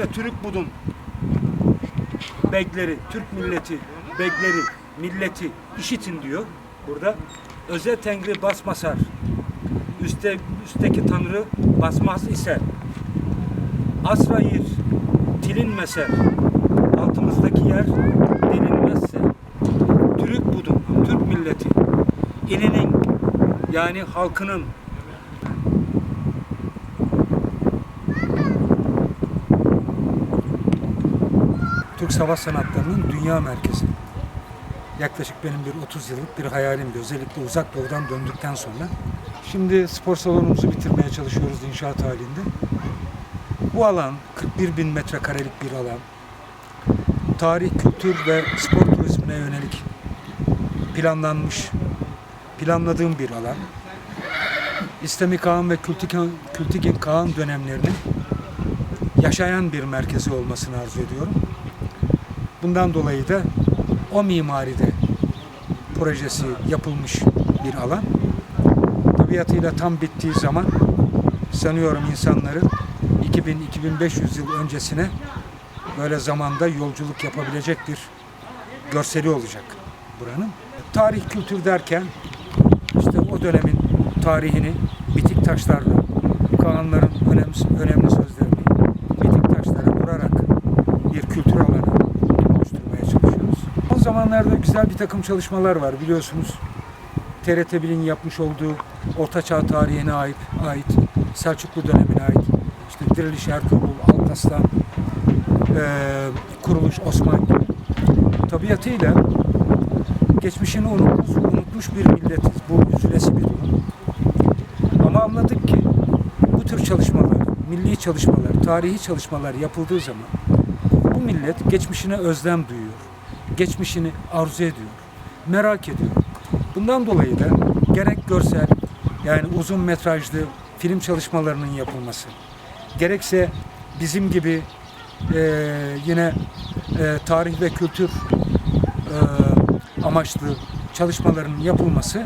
İşte Türk budun begleri, Türk milleti, begleri, milleti işitin diyor burada. Öze tengri basmasar. Üste, üstteki tanrı basmaz ise. Asrayır tilinmeser. Altımızdaki yer delinmezse. Türk budun, Türk milleti. ilinin yani halkının Türk Savaş Sanatları'nın dünya merkezi. Yaklaşık benim bir 30 yıllık bir hayalimdi. Özellikle uzak doğudan döndükten sonra. Şimdi spor salonumuzu bitirmeye çalışıyoruz inşaat halinde. Bu alan 41 bin metrekarelik bir alan. Tarih, kültür ve spor turizmine yönelik planlanmış, planladığım bir alan. İslami Kağan ve Kültigen, Kültigen Kağan dönemlerinin yaşayan bir merkezi olmasını arzu ediyorum. Bundan dolayı da o mimaride projesi yapılmış bir alan. Tabiatıyla tam bittiği zaman sanıyorum insanların 2000-2500 yıl öncesine böyle zamanda yolculuk yapabilecek bir görseli olacak buranın. Tarih kültür derken işte o dönemin tarihini bitik taşlarla, Kaanların önemli, önemli sözlerini bitik taşlara vurarak bir kültür alanı oluşturmaya çalışıyoruz. O zamanlarda güzel bir takım çalışmalar var biliyorsunuz. TRT 1'in yapmış olduğu Orta Çağ tarihine ait, ait Selçuklu dönemine ait işte Diriliş Ertuğrul, Alparslan, eee Kuruluş Osmanlı tabiatıyla geçmişini unutmuş, unutmuş bir milletiz. Bu üzülesi bir durum. Ama anladık ki bu tür çalışmalar, milli çalışmalar, tarihi çalışmalar yapıldığı zaman bu millet geçmişine özlem duyuyor. Geçmişini arzu ediyor. Merak ediyor. Bundan dolayı da gerek görsel yani uzun metrajlı film çalışmalarının yapılması gerekse bizim gibi eee, yine eee, tarih ve kültür eee, amaçlı çalışmaların yapılması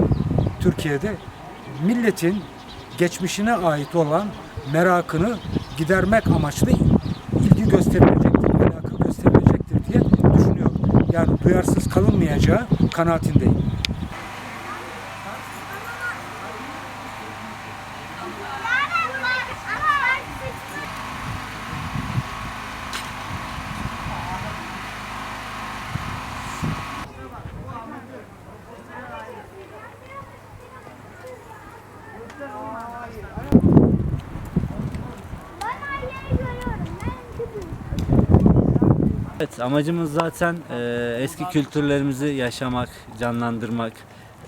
Türkiye'de milletin geçmişine ait olan merakını gidermek amaçlı ilgi gösterilecektir, Yani duyarsız kalınmayacağı kanaatindeyim. Evet amacımız zaten e, eski kültürlerimizi yaşamak, canlandırmak,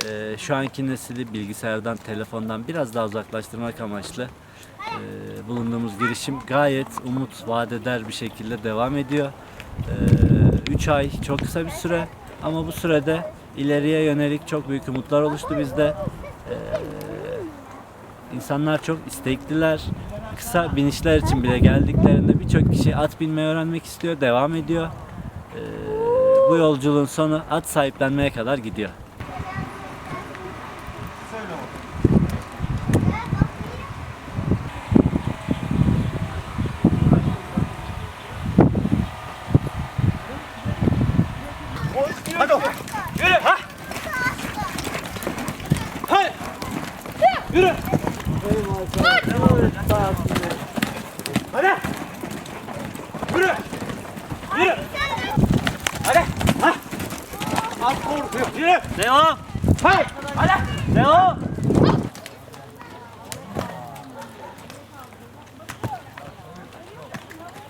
e, şu anki nesili bilgisayardan, telefondan biraz daha uzaklaştırmak amaçlı e, bulunduğumuz girişim gayet umut vaat eder bir şekilde devam ediyor. 3 ay çok kısa bir süre ama bu sürede ileriye yönelik çok büyük umutlar oluştu bizde. E, İnsanlar çok istekliler. Kısa binişler için bile geldiklerinde birçok kişi at binmeyi öğrenmek istiyor, devam ediyor. Ee, bu yolculuğun sonu at sahiplenmeye kadar gidiyor. 가자! 그래! 그래! 가자! 아! 앞으로 그래! 네요! 하이! 가자! 네요!